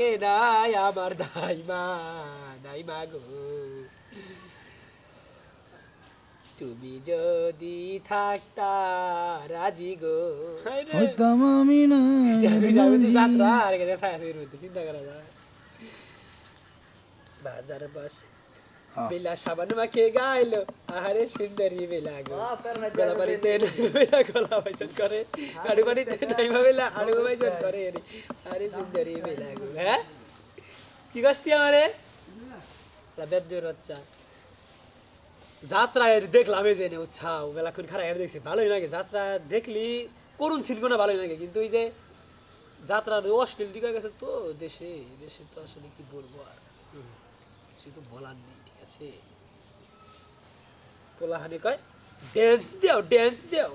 লাগে নাই আমার দাইমা দাইমা গো তুমি যদি থাকতা রাজি গো হইতাম আমি না যাত্রা আর গেছে ছায়া চিন্তা করা যায় বাজার বাস। বেলা সাবান মাখে গাইলো আহারে সুন্দরী বেলা গো গলা বাড়িতে বেলা গলা বাইজন করে আড়ু বাড়িতে নাইমা বেলা আড়ু বাইজন করে রে আরে সুন্দরী বেলা গো হ্যাঁ কি কস্তি আমারে বেদ দিয়ে বাচ্চা যাত্রা এর দেখলাম এই যে নে উৎসাহ বেলাক্ষণ খারাপ এর দেখছি ভালোই লাগে যাত্রা দেখলি করুন ছিল না ভালোই লাগে কিন্তু ওই যে যাত্রার অশ্লীল দিকে গেছে তো দেশে দেশে তো আসলে কি বলব আর কিছু তো বলার নেই ঠিক আছে? পোলাহানি কয় ড্যান্স দেও ড্যান্স দেও।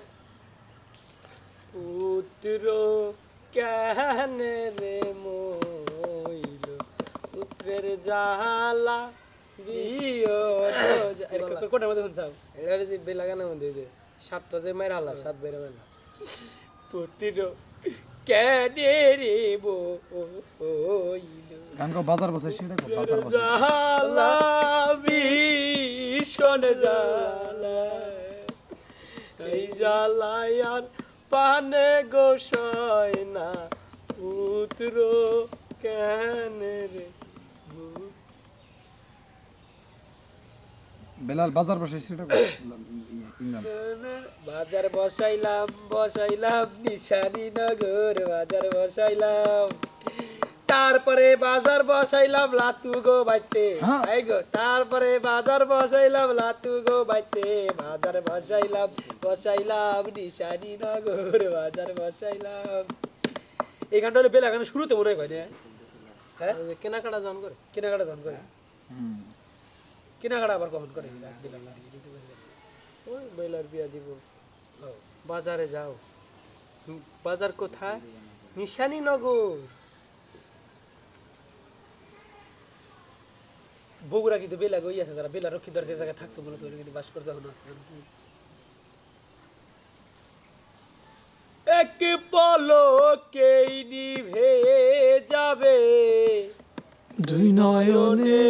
পুত্র কেন রে মইল পুত্রের জালা বিয় কোটার মধ্যে শুনছাও এটা যে বেলাগানের মধ্যে যে সাতটা যে মাইরা হালা সাত বাইরে মেলা পুত্র কেন রে বইল গান গো বাজার বসে সেটা গো বাজার বসে জালা ভীষণ জালা এই জ্বালায় পানে গোসাই না পুত্র কেন রে বেলাল বাজার বসে সেটা গো বাজার বসাইলাম বসাইলাম নিশানি নগর বাজার বসাইলাম। তারপরে বাজার বসাইলাম লাতু গো বাইতে। হ্যাঁ। এই গো তারপরে বাজার বসাইলাম লাতু গো বাইতে। বাজার বসাইলাম বসাইলাম নিশানি নগর বাজার বসাইলাম। এই গানটা হলে বেলা গান শুরুতে মনে হয় না হ্যাঁ? কেনাকাটা জন করে। কেনাকাটা জন করে। কেনাকাটা আবার কখন করে? ওই বেলার বিয়া দিব। বাজারে যাও। বাজার কোথায়? বগুড়া কিন্তু বেলা গই আছে যারা, বেলা রক্ষিতার যে জায়গায় থাকতো মূলত ওরা কিন্তু বাস করতে এখন আছে কি? এক পলকেই নিভে যাবে। দুই নয়নে